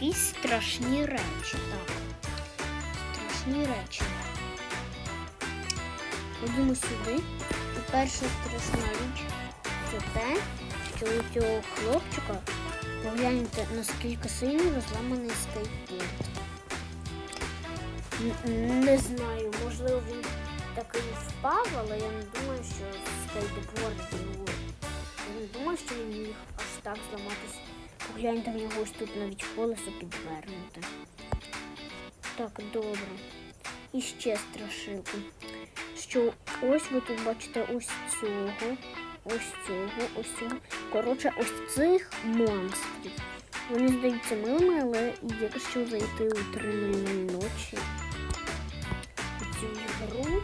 якісь страшні речі. Так. Страшні речі. Ходімо сюди. І перша страшна річ це те, що у цього хлопчика погляньте, наскільки сильно розламаний скейтборд. Не знаю, можливо, він такий впав, але я не думаю, що скейтборд не думаю, що він міг аж так зламатись. Погляньте в нього ось тут навіть колесо підвернуте. Так, добре. І ще страшилку. Що ось ви тут бачите ось цього, ось цього, ось цього. Коротше, ось цих монстрів. Вони здаються милими, але якщо зайти у 3.00 ночі у цю ігру.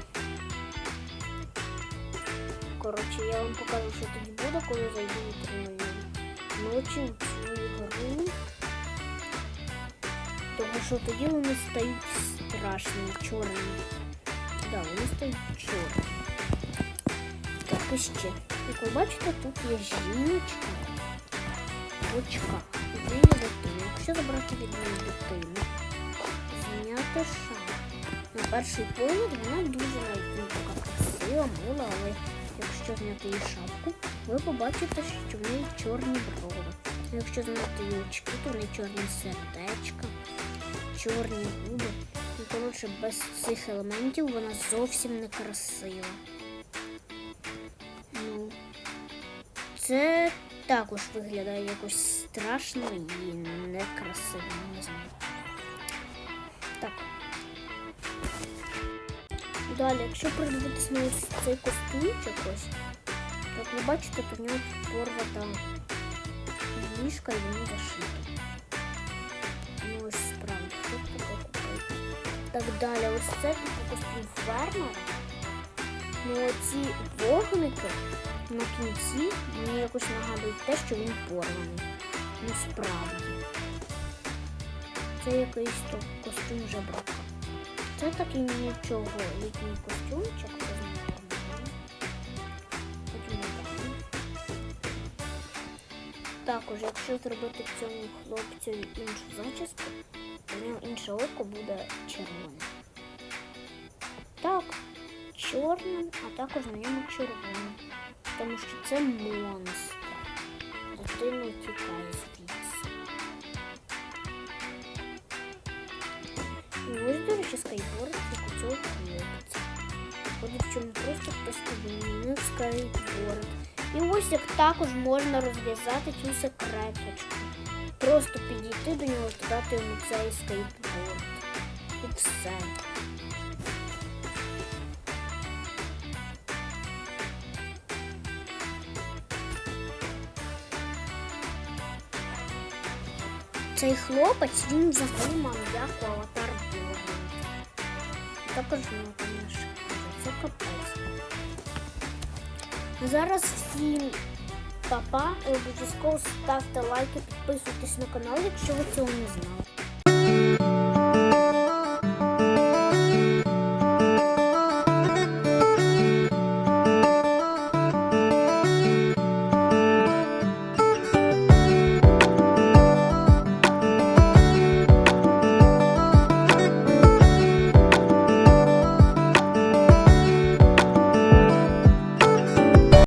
Коротше, я вам покажу, що тоді буде, коли зайду у 3.00 ночі у цю ігру. Тому що тоді вони стають страшні, чорні. Да, вони стають чорні. Так, і ще. Як бачите, тут є жіночка в очках. І в неї дитина. Якщо забрати від неї дитину, зняти. На перший погляд вона дуже навіть така красива, мила, якщо зняти її шапку, ви побачите, що в неї чорні брови. Якщо зняти її очки, то в неї чорні сердечка, чорні губи. Ну, коротше, без цих елементів вона зовсім не красива. Ну, це також виглядає якось страшно і некрасиво, не знаю. Так. Далі, якщо придивитись на ось цей костюмчик ось, як ви бачите, то в нього порвата ніжка і воно зашито. Ну ось справді, б таке купив. Так далі, ось це костюм фермера. Ну оці вогники на кінці мені якось нагадують те, що він порваний. Ну справді. Це якийсь то костюм жебрака. Це такий нічого літній костюмчик. Також, якщо зробити цьому хлопцю іншу зачіску, то нього інше око буде червоне. Так, чорним, а також на ньому червоним. Тому що це монстр. Скейтборд, як у цього хлопця. Виходить, що він просто хтось підмінив скейтборд. І ось як також можна розв'язати секреточку. Просто підійти до нього та дати йому цей скейтборд. І все. Цей хлопець, він взагалі мав як аватар. Також є шкіра. Це капець. Зараз всім папа і обов'язково ставте лайки, підписуйтесь на канал, якщо ви цього не знали.